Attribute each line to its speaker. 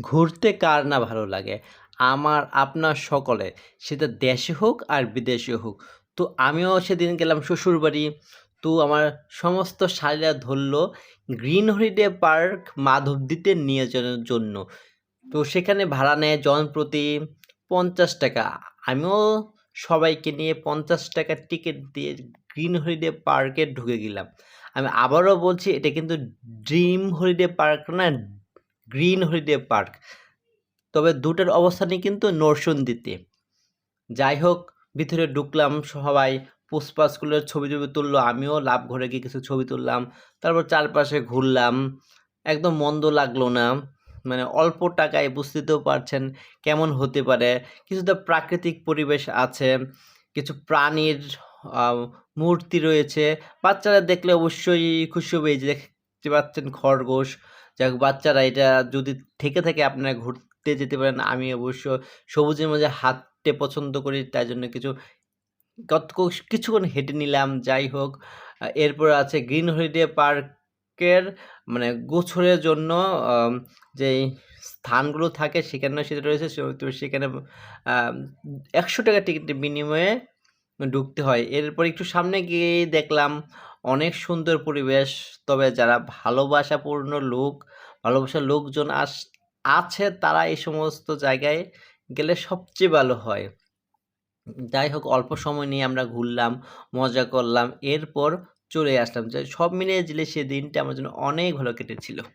Speaker 1: ঘুরতে কার না ভালো লাগে? আমার, আপনার সকলে। সেটা দেশে হোক আর বিদেশে হোক। তো আমিও সেদিন গেলাম শ্বশুরবাড়ি। তো আমার সমস্ত শালীরা ধরলো গ্রিন হলিডে পার্ক মাধবদীতে নিয়ে যাওয়ার জন্য। তো সেখানে ভাড়া নেয় জনপ্রতি পঞ্চাশ টাকা। আমিও সবাইকে নিয়ে পঞ্চাশ টাকার টিকিট দিয়ে গ্রিন হলিডে পার্কে ঢুকে গেলাম। আমি আবারও বলছি, এটা কিন্তু ড্রিম হলিডে পার্ক না গ্রিন হলিডে পার্ক। তবে দুটার অবস্থানই কিন্তু নরসন্দিতে। যাই হোক, ভিতরে ঢুকলাম সবাই পুষ্পাসগুলোর ছবি টবি তুললো, আমিও লাভ ঘরে গিয়ে কিছু ছবি তুললাম, তারপর চারপাশে ঘুরলাম, একদম মন্দ লাগল না মানে অল্প টাকায় বুঝতেও পারছেন কেমন হতে পারে, কিছুটা প্রাকৃতিক পরিবেশ আছে, কিছু প্রাণীর মূর্তি রয়েছে, বাচ্চারা দেখলে অবশ্যই খুশি হবে যে দেখতে পাচ্ছেন খরগোশ। যাক, বাচ্চারা এটা যদি থেকে থাকে আপনারা ঘুরতে যেতে পারেন, আমি অবশ্য সবুজের মাঝে হাঁটতে পছন্দ করি, তাই জন্য কিছু কত কিছুক্ষণ হেঁটে নিলাম, যাই হোক। এরপর আছে গ্রিন হলিডে পার্কের মানে গোছরের জন্য যেই স্থানগুলো থাকে সেখানে সেটা রয়েছে সেখানে একশো টাকা টিকিটের বিনিময়ে ঢুকতে হয়। এরপর একটু সামনে গিয়ে দেখলাম অনেক সুন্দর পরিবেশ। তবে যারা ভালোবাসাপূর্ণ লোক, ভালোবাসার লোকজন আস, আছে তারা এই সমস্ত জায়গায় গেলে সবচেয়ে ভালো হয়। যাই হোক, অল্প সময় নিয়ে আমরা ঘুরলাম, মজা করলাম, এরপর চলে আসলাম। সব মিলিয়ে জিলে সে দিনটা আমার জন্য অনেক ভালো কেটেছিল।